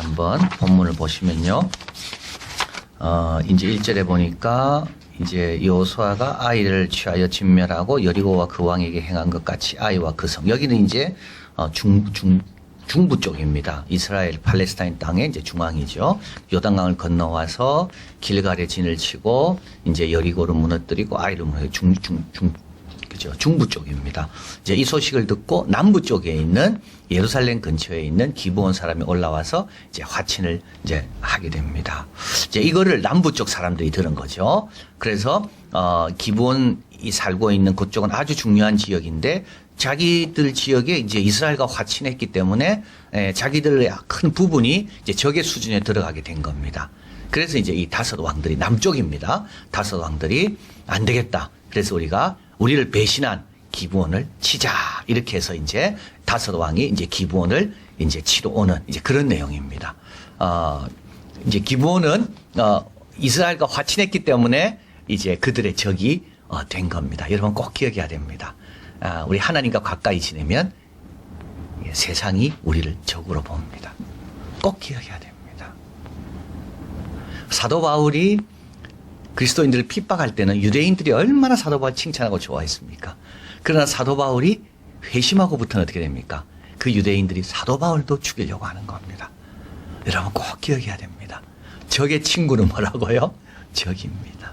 한번 본문을 보시면요. 어, 이제 1절에 보니까 이제 여호수아가 아이를 취하여 진멸하고 여리고와 그 왕에게 행한 것 같이 아이와 그 성. 여기는 이제 어, 중, 중, 중부 쪽입니다. 이스라엘 팔레스타인 땅의 이제 중앙이죠. 요단강을 건너와서 길갈에 진을 치고 이제 여리고를 무너뜨리고 아이를 무너뜨리고 중, 중, 중, 그죠. 중부 쪽입니다. 이제 이 소식을 듣고 남부 쪽에 있는 예루살렘 근처에 있는 기브온 사람이 올라와서 이제 화친을 이제 하게 됩니다. 이제 이거를 남부 쪽 사람들이 들은 거죠. 그래서 어 기브온이 살고 있는 그쪽은 아주 중요한 지역인데 자기들 지역에 이제 이스라엘과 화친했기 때문에 에, 자기들의 큰 부분이 이제 적의 수준에 들어가게 된 겁니다. 그래서 이제 이 다섯 왕들이 남쪽입니다. 다섯 왕들이 안 되겠다. 그래서 우리가 우리를 배신한 기부원을 치자 이렇게 해서 이제 다섯 왕이 이제 기부원을 이제 치러 오는 이제 그런 내용입니다. 어 이제 기부원은 어 이스라엘과 화친했기 때문에 이제 그들의 적이 어, 된 겁니다. 여러분 꼭 기억해야 됩니다. 아, 우리 하나님과 가까이 지내면 예, 세상이 우리를 적으로 봅니다. 꼭 기억해야 됩니다. 사도 바울이 그리스도인들을 핍박할 때는 유대인들이 얼마나 사도 바울 칭찬하고 좋아했습니까? 그러나 사도 바울이 회심하고부터는 어떻게 됩니까? 그 유대인들이 사도 바울도 죽이려고 하는 겁니다. 여러분 꼭 기억해야 됩니다. 적의 친구는 뭐라고요? 적입니다.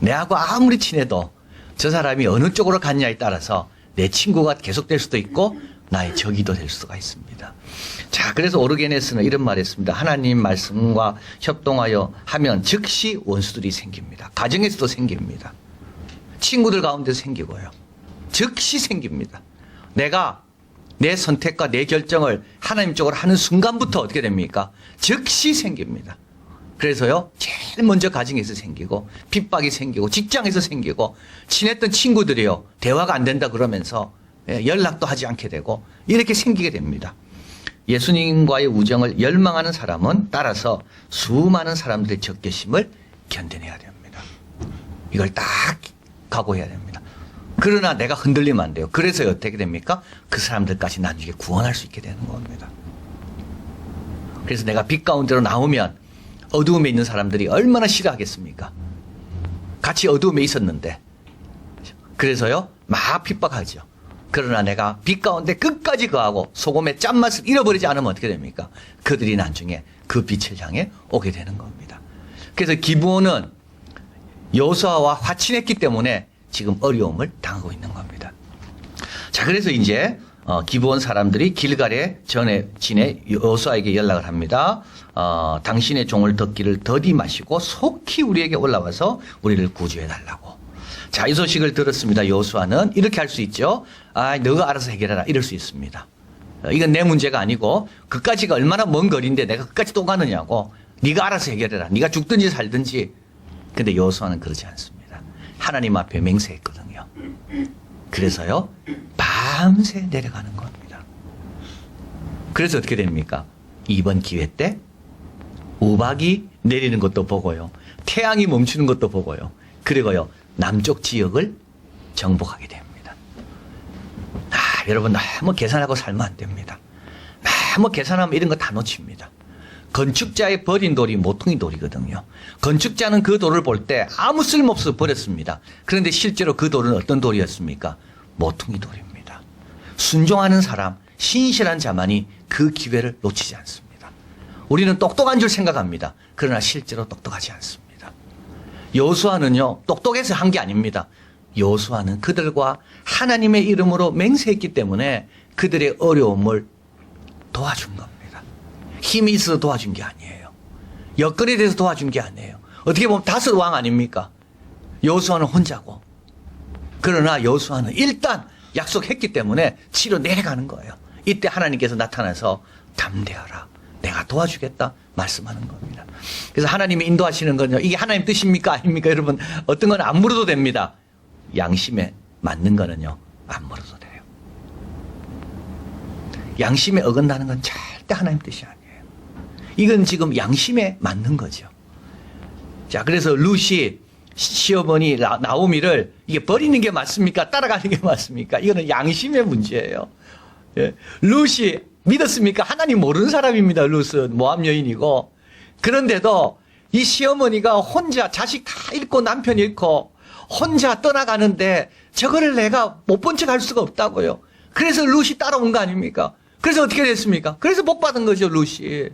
내하고 아무리 친해도 저 사람이 어느 쪽으로 갔냐에 따라서 내 친구가 계속될 수도 있고 나의 적이도 될 수가 있습니다. 자, 그래서 오르게네스는 이런 말 했습니다. 하나님 말씀과 협동하여 하면 즉시 원수들이 생깁니다. 가정에서도 생깁니다. 친구들 가운데도 생기고요. 즉시 생깁니다. 내가 내 선택과 내 결정을 하나님 쪽으로 하는 순간부터 어떻게 됩니까? 즉시 생깁니다. 그래서요, 제일 먼저 가정에서 생기고, 핍박이 생기고, 직장에서 생기고, 친했던 친구들이요, 대화가 안 된다 그러면서 예, 연락도 하지 않게 되고, 이렇게 생기게 됩니다. 예수님과의 우정을 열망하는 사람은 따라서 수많은 사람들의 적개심을 견뎌내야 됩니다. 이걸 딱 각오해야 됩니다. 그러나 내가 흔들리면 안 돼요. 그래서 어떻게 됩니까? 그 사람들까지 나중에 구원할 수 있게 되는 겁니다. 그래서 내가 빛 가운데로 나오면 어두움에 있는 사람들이 얼마나 싫어하겠습니까? 같이 어두움에 있었는데. 그래서요, 막 핍박하죠. 그러나 내가 빛 가운데 끝까지 거하고 소금의 짠맛을 잃어버리지 않으면 어떻게 됩니까? 그들이 나중에 그 빛을 향해 오게 되는 겁니다. 그래서 기부원은 여호수아와 화친했기 때문에 지금 어려움을 당하고 있는 겁니다. 자, 그래서 이제 어, 기부원 사람들이 길갈에 전에 지내 여호수아에게 연락을 합니다. 어, 당신의 종을 덮기를 더디 마시고 속히 우리에게 올라와서 우리를 구주해 달라고. 자, 이 소식을 들었습니다. 여호수아는 이렇게 할 수 있죠. 아, 너가 알아서 해결해라. 이럴 수 있습니다. 어, 이건 내 문제가 아니고 그까지가 얼마나 먼 거리인데 내가 그까지 또 가느냐고. 네가 알아서 해결해라. 네가 죽든지 살든지. 근데 여호수아는 그러지 않습니다. 하나님 앞에 맹세했거든요. 그래서요, 밤새 내려가는 겁니다. 그래서 어떻게 됩니까? 이번 기회 때 우박이 내리는 것도 보고요. 태양이 멈추는 것도 보고요. 그리고요, 남쪽 지역을 정복하게 됩니다. 아, 여러분, 너무 계산하고 살면 안 됩니다. 너무 계산하면 이런 거 다 놓칩니다. 건축자의 버린 돌이 모퉁이 돌이거든요. 건축자는 그 돌을 볼 때 아무 쓸모없어 버렸습니다. 그런데 실제로 그 돌은 어떤 돌이었습니까? 모퉁이 돌입니다. 순종하는 사람, 신실한 자만이 그 기회를 놓치지 않습니다. 우리는 똑똑한 줄 생각합니다. 그러나 실제로 똑똑하지 않습니다. 여호수아는요 똑똑해서 한 게 아닙니다. 여호수아는 그들과 하나님의 이름으로 맹세했기 때문에 그들의 어려움을 도와준 겁니다. 힘이 있어서 도와준 게 아니에요. 여건에 대해서 도와준 게 아니에요. 어떻게 보면 다섯 왕 아닙니까? 여호수아는 혼자고. 그러나 여호수아는 일단 약속했기 때문에 치러 내려가는 거예요. 이때 하나님께서 나타나서 담대하라. 내가 도와주겠다 말씀하는 겁니다. 그래서 하나님이 인도하시는 건요. 이게 하나님 뜻입니까? 아닙니까? 여러분 어떤 건 안 물어도 됩니다. 양심에 맞는 거는요. 안 물어도 돼요. 양심에 어긋나는 건 절대 하나님 뜻이 아니에요. 이건 지금 양심에 맞는 거죠. 자, 그래서 루시 시어머니 나- 나오미를 이게 버리는 게 맞습니까? 따라가는 게 맞습니까? 이거는 양심의 문제예요. 예. 루시 믿었습니까? 하나님 모르는 사람입니다. 룻은 모함 여인이고 그런데도 이 시어머니가 혼자 자식 다 잃고 남편 잃고 혼자 떠나가는데 저거를 내가 못 본 척 할 수가 없다고요. 그래서 룻이 따라온 거 아닙니까? 그래서 어떻게 됐습니까? 그래서 복 받은 거죠, 룻이.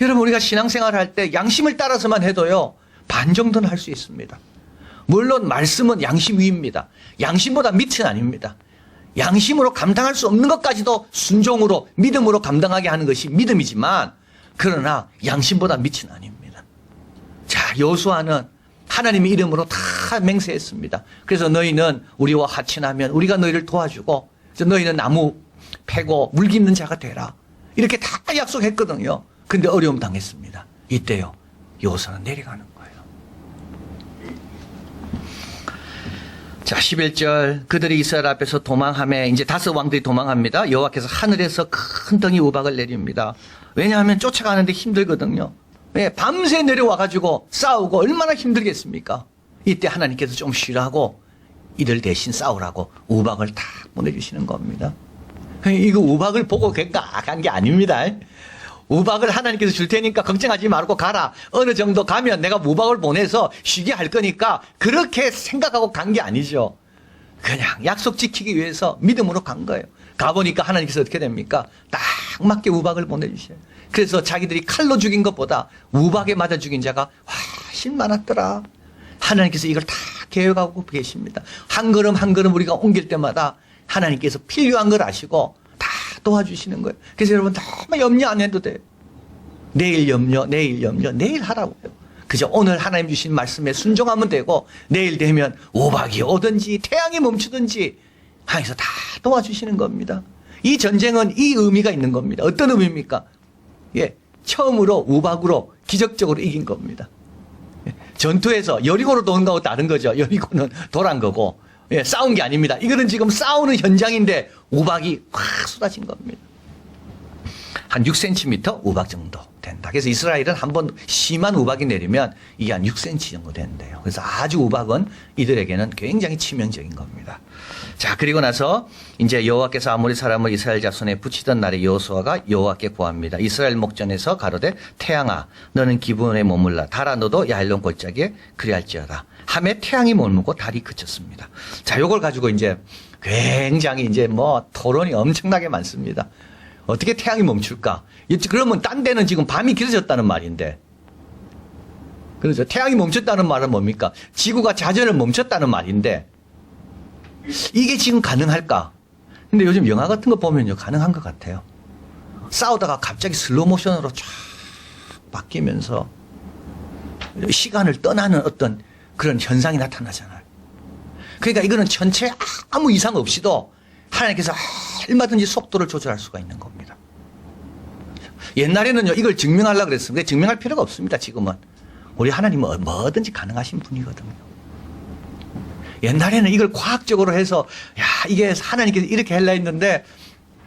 여러분 우리가 신앙생활 할 때 양심을 따라서만 해도요 반 정도는 할 수 있습니다. 물론 말씀은 양심 위입니다. 양심보다 밑은 아닙니다. 양심으로 감당할 수 없는 것까지도 순종으로 믿음으로 감당하게 하는 것이 믿음이지만 그러나 양심보다 밑은 아닙니다. 자 여수아는 하나님의 이름으로 다 맹세했습니다. 그래서 너희는 우리와 하친하면 우리가 너희를 도와주고 너희는 나무 패고 물 깃는 자가 되라. 이렇게 다 약속했거든요. 근데 어려움 당했습니다. 이때요. 여호수아는 내려가는 거예요. 자, 11절 그들이 이스라엘 앞에서 도망함에 이제 다섯 왕들이 도망합니다. 여호와께서 하늘에서 큰 덩이 우박을 내립니다. 왜냐하면 쫓아가는데 힘들거든요. 왜 밤새 내려와 가지고 싸우고 얼마나 힘들겠습니까? 이때 하나님께서 좀 쉬라고 이들 대신 싸우라고 우박을 다 보내주시는 겁니다. 이거 우박을 보고 간 게 아닙니다. 우박을 하나님께서 줄 테니까 걱정하지 말고 가라. 어느 정도 가면 내가 우박을 보내서 쉬게 할 거니까 그렇게 생각하고 간 게 아니죠. 그냥 약속 지키기 위해서 믿음으로 간 거예요. 가보니까 하나님께서 어떻게 됩니까? 딱 맞게 우박을 보내주셔요. 그래서 자기들이 칼로 죽인 것보다 우박에 맞아 죽인 자가 훨씬 많았더라. 하나님께서 이걸 다 계획하고 계십니다. 한 걸음 한 걸음 우리가 옮길 때마다 하나님께서 필요한 걸 아시고 다 도와주시는 거예요. 그래서 여러분 너무 염려 안 해도 돼요. 내일 염려, 내일 염려, 내일 하라고요. 그저 오늘 하나님 주신 말씀에 순종하면 되고 내일 되면 우박이 오든지 태양이 멈추든지 하나님께서 다 도와주시는 겁니다. 이 전쟁은 이 의미가 있는 겁니다. 어떤 의미입니까? 예, 처음으로 우박으로 기적적으로 이긴 겁니다. 예, 전투에서 여리고로 도는 거하고 다른 거죠. 여리고는 돌아간 거고 예, 싸운 게 아닙니다. 이거는 지금 싸우는 현장인데 우박이 확 쏟아진 겁니다. 한 6cm 우박 정도. 그래서 이스라엘은 한번 심한 우박이 내리면 이게 한 6cm 정도 된대요. 그래서 아주 우박은 이들에게는 굉장히 치명적인 겁니다. 자, 그리고 나서 이제 여호와께서 아무리 사람을 이스라엘 자손에 붙이던 날에 여호수아가 여호와께 구합니다. 이스라엘 목전에서 가로되 태양아 너는 기분에 머물라 달아 너도 야일론 골짜기에 그리할지어다. 함에 태양이 머물고 달이 그쳤습니다. 자, 요걸 가지고 이제 굉장히 이제 뭐 토론이 엄청나게 많습니다. 어떻게 태양이 멈출까? 그러면 딴 데는 지금 밤이 길어졌다는 말인데. 그렇죠. 태양이 멈췄다는 말은 뭡니까? 지구가 자전을 멈췄다는 말인데. 이게 지금 가능할까? 근데 요즘 영화 같은 거 보면요. 가능한 것 같아요. 싸우다가 갑자기 슬로우 모션으로 쫙 바뀌면서 시간을 떠나는 어떤 그런 현상이 나타나잖아요. 그러니까 이거는 전체 아무 이상 없이도 하나님께서 얼마든지 속도를 조절할 수가 있는 겁니다. 옛날에는요, 이걸 증명하려고 그랬습니다. 증명할 필요가 없습니다, 지금은. 우리 하나님은 뭐든지 가능하신 분이거든요. 옛날에는 이걸 과학적으로 해서, 야, 이게 하나님께서 이렇게 하려 했는데,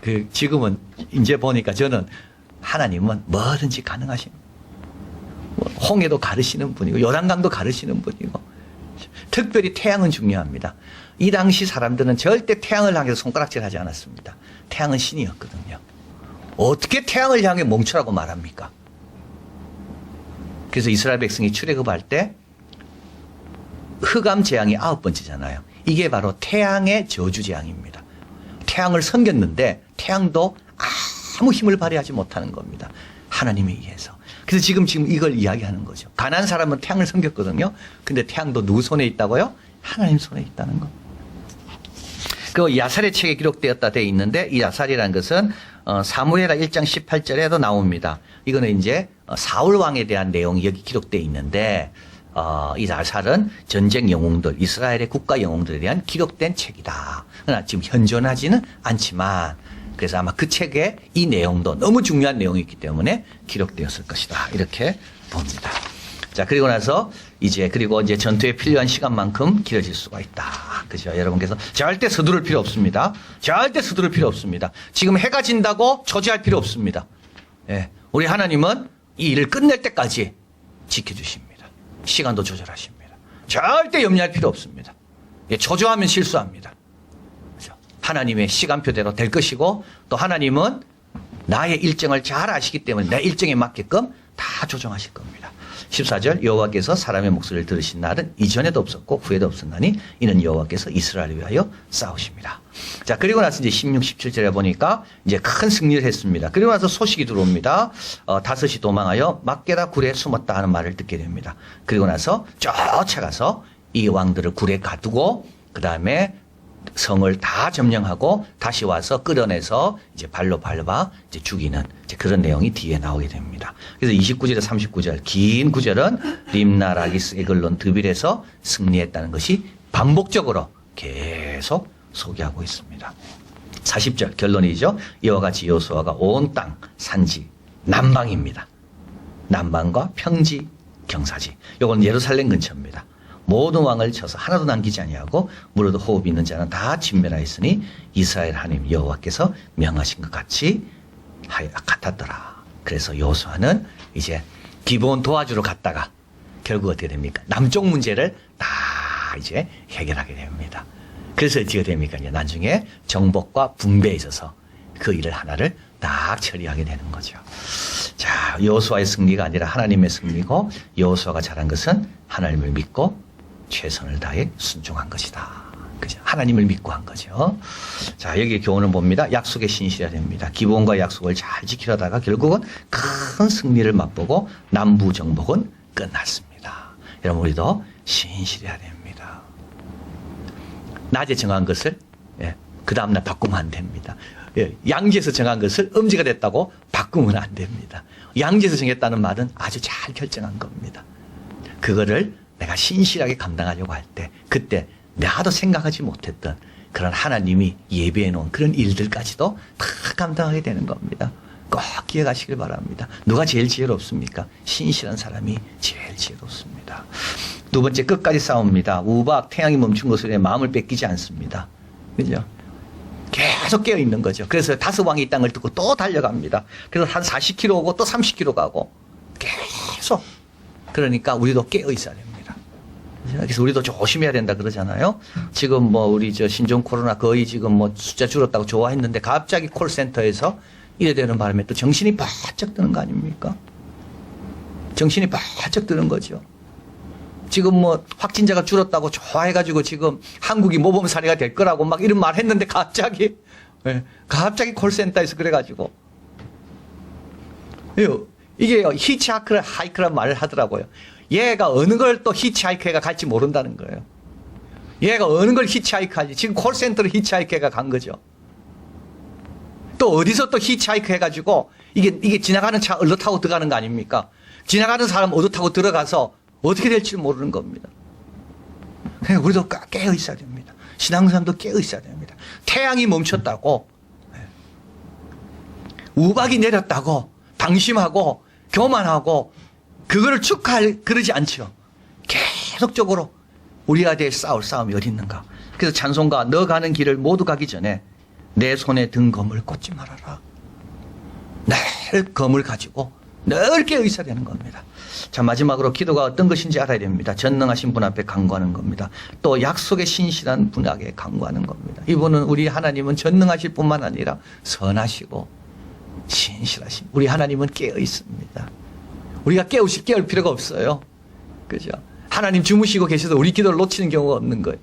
그, 지금은 이제 보니까 저는 하나님은 뭐든지 가능하신, 뭐 홍해도 가르시는 분이고, 요단강도 가르시는 분이고, 특별히 태양은 중요합니다. 이 당시 사람들은 절대 태양을 향해서 손가락질 하지 않았습니다. 태양은 신이었거든요. 어떻게 태양을 향해 멈추라고 말합니까? 그래서 이스라엘 백성이 출애굽할 때 흑암 재앙이 아홉 번째잖아요. 이게 바로 태양의 저주 재앙입니다. 태양을 섬겼는데 태양도 아무 힘을 발휘하지 못하는 겁니다. 하나님에 의해서. 그래서 지금 지금 이걸 이야기하는 거죠. 가난 사람은 태양을 섬겼거든요. 근데 태양도 누구 손에 있다고요? 하나님 손에 있다는 거. 그 야살의 책에 기록되었다 돼 있는데 이 야살이라는 것은 어, 사무엘하 1장 18절에도 나옵니다. 이거는 이제 어, 사울 왕에 대한 내용이 여기 기록되어 있는데 어, 이 야살은 전쟁 영웅들, 이스라엘의 국가 영웅들에 대한 기록된 책이다. 그러나 지금 현존하지는 않지만 그래서 아마 그 책에 이 내용도 너무 중요한 내용이 있기 때문에 기록되었을 것이다. 이렇게 봅니다. 자, 그리고 나서 이제 그리고 이제 전투에 필요한 시간만큼 길어질 수가 있다. 그죠? 여러분께서 절대 서두를 필요 없습니다. 절대 서두를 필요 없습니다. 지금 해가 진다고 초지할 필요 없습니다. 예. 우리 하나님은 이 일을 끝낼 때까지 지켜주십니다. 시간도 조절하십니다. 절대 염려할 필요 없습니다. 예, 초조하면 실수합니다. 그죠? 하나님의 시간표대로 될 것이고 또 하나님은 나의 일정을 잘 아시기 때문에 내 일정에 맞게끔 다 조정하실 겁니다. 14절 여호와께서 사람의 목소리를 들으신 날은 이전에도 없었고 후에도 없었나니 이는 여호와께서 이스라엘을 위하여 싸우십니다. 자 그리고 나서 이제 16, 17절에 보니까 이제 큰 승리를 했습니다. 그리고 나서 소식이 들어옵니다. 어, 다섯이 도망하여 막게라 굴에 숨었다 하는 말을 듣게 됩니다. 그리고 나서 쫓아가서 이 왕들을 굴에 가두고 그 다음에 성을 다 점령하고 다시 와서 끌어내서 이제 발로 밟아 이제 죽이는 이제 그런 내용이 뒤에 나오게 됩니다. 그래서 29절에 39절 긴 구절은 림나 라기스 에글론 드빌에서 승리했다는 것이 반복적으로 계속 소개하고 있습니다. 40절 결론이죠. 이와 같이 여호수아가 온 땅 산지 남방입니다. 남방과 평지 경사지. 요건 예루살렘 근처입니다. 모든 왕을 쳐서 하나도 남기지 아니하고 물어도 호흡이 있는 자는 다 진멸하였으니 이스라엘 하나님 여호와께서 명하신 것 같이 같았더라. 그래서 여호수아는 이제 기본 도와주러 갔다가 결국 어떻게 됩니까? 남쪽 문제를 다 이제 해결하게 됩니다. 그래서 어떻게 됩니까? 이제 나중에 정복과 분배에 있어서 그 일을 하나를 딱 처리하게 되는 거죠. 자, 여호수아의 승리가 아니라 하나님의 승리고 여호수아가 잘한 것은 하나님을 믿고 최선을 다해 순종한 것이다. 그죠? 하나님을 믿고 한 거죠. 자, 여기 교훈을 봅니다. 약속에 신실해야 됩니다. 기본과 약속을 잘 지키려다가 결국은 큰 승리를 맛보고 남부 정복은 끝났습니다. 여러분 우리도 신실해야 됩니다. 낮에 정한 것을 예, 그 다음날 바꾸면 안 됩니다. 예, 양지에서 정한 것을 음지가 됐다고 바꾸면 안 됩니다. 양지에서 정했다는 말은 아주 잘 결정한 겁니다. 그거를 내가 신실하게 감당하려고 할 때, 그때 나도 생각하지 못했던 그런 하나님이 예비해 놓은 그런 일들까지도 다 감당하게 되는 겁니다. 꼭 기억하시길 바랍니다. 누가 제일 지혜롭습니까? 신실한 사람이 제일 지혜롭습니다. 두 번째, 끝까지 싸웁니다. 우박, 태양이 멈춘 것으로 마음을 뺏기지 않습니다. 그죠? 계속 깨어 있는 거죠. 그래서 다섯 왕이 이 땅을 듣고 또 달려갑니다. 그래서 한 40km 오고 또 30km 가고 계속. 그러니까 우리도 깨어 있어야 됩니다. 그래서 우리도 조심해야 된다 그러잖아요. 지금 뭐 우리 저 신종 코로나 거의 지금 뭐 숫자 줄었다고 좋아했는데 갑자기 콜센터에서 이래 되는 바람에 또 정신이 바짝 드는 거 아닙니까? 정신이 바짝 드는 거죠. 지금 뭐 확진자가 줄었다고 좋아해가지고 지금 한국이 모범 사례가 될 거라고 막 이런 말 했는데 갑자기 예, 갑자기 콜센터에서 그래가지고 예, 이게 히치하크를 하이크란 말을 하더라고요. 얘가 어느 걸 또 히치하이크가 갈지 모른다는 거예요. 얘가 어느 걸 히치하이크하지. 지금 콜센터로 히치하이크가 간 거죠. 또 어디서 또 히치하이크 해가지고 이게 이게 지나가는 차 얼로 타고 들어가는 거 아닙니까? 지나가는 사람 어디 타고 들어가서 어떻게 될지 모르는 겁니다. 그냥 우리도 까- 깨어 있어야 됩니다. 신앙사람도 깨어 있어야 됩니다. 태양이 멈췄다고 예. 우박이 내렸다고 방심하고 교만하고 그거를 축하할 그러지 않죠. 계속적으로 우리가 될 싸울 싸움이 어디 있는가. 그래서 찬송가 너 가는 길을 모두 가기 전에 내 손에 든 검을 꽂지 말아라. 늘 검을 가지고 늘 깨어 있어야 되는 겁니다. 자, 마지막으로 기도가 어떤 것인지 알아야 됩니다. 전능하신 분 앞에 간구하는 겁니다. 또 약속에 신실한 분에게 간구하는 겁니다. 이분은 우리 하나님은 전능하실 뿐만 아니라 선하시고 신실하신 우리 하나님은 깨어 있습니다. 우리가 깨우시 깨울 필요가 없어요. 그죠? 하나님 주무시고 계셔도 우리 기도를 놓치는 경우가 없는 거예요.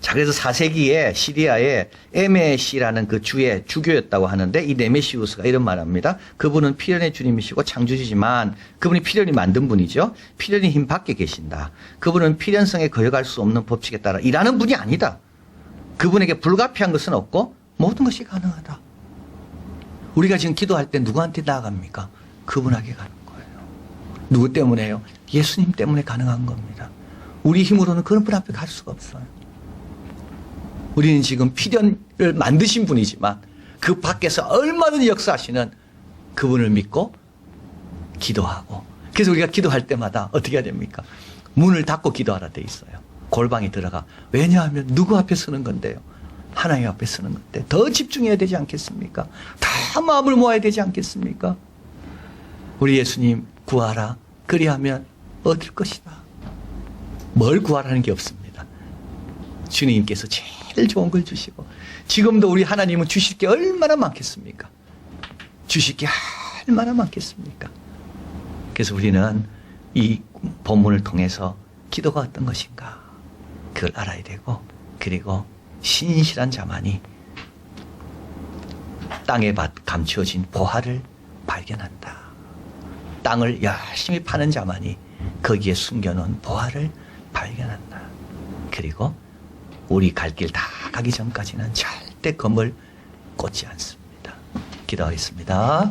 자, 그래서 4세기에 시리아에 에메시라는 그 주의 주교였다고 하는데 이 네메시우스가 이런 말 합니다. 그분은 필연의 주님이시고 창조주지만 그분이 필연이 만든 분이죠. 필연이 힘 밖에 계신다. 그분은 필연성에 거역할 수 없는 법칙에 따라 일하는 분이 아니다. 그분에게 불가피한 것은 없고 모든 것이 가능하다. 우리가 지금 기도할 때 누구한테 나아갑니까? 그분에게 가는. 누구 때문에요? 예수님 때문에 가능한 겁니다. 우리 힘으로는 그런 분 앞에 갈 수가 없어요. 우리는 지금 필연을 만드신 분이지만 그 밖에서 얼마든지 역사하시는 그분을 믿고 기도하고 그래서 우리가 기도할 때마다 어떻게 해야 됩니까? 문을 닫고 기도하라 돼 있어요. 골방에 들어가. 왜냐하면 누구 앞에 서는 건데요? 하나님 앞에 서는 건데 더 집중해야 되지 않겠습니까? 다 마음을 모아야 되지 않겠습니까? 우리 예수님 구하라. 그리하면 얻을 것이다. 뭘 구하라는 게 없습니다. 주님께서 제일 좋은 걸 주시고 지금도 우리 하나님은 주실 게 얼마나 많겠습니까? 주실 게 얼마나 많겠습니까? 그래서 우리는 이 본문을 통해서 기도가 어떤 것인가 그걸 알아야 되고 그리고 신실한 자만이 땅에 밭 감추어진 보화를 발견한다. 땅을 열심히 파는 자만이 거기에 숨겨놓은 보화를 발견한다. 그리고 우리 갈 길 다 가기 전까지는 절대 검을 꽂지 않습니다. 기도하겠습니다.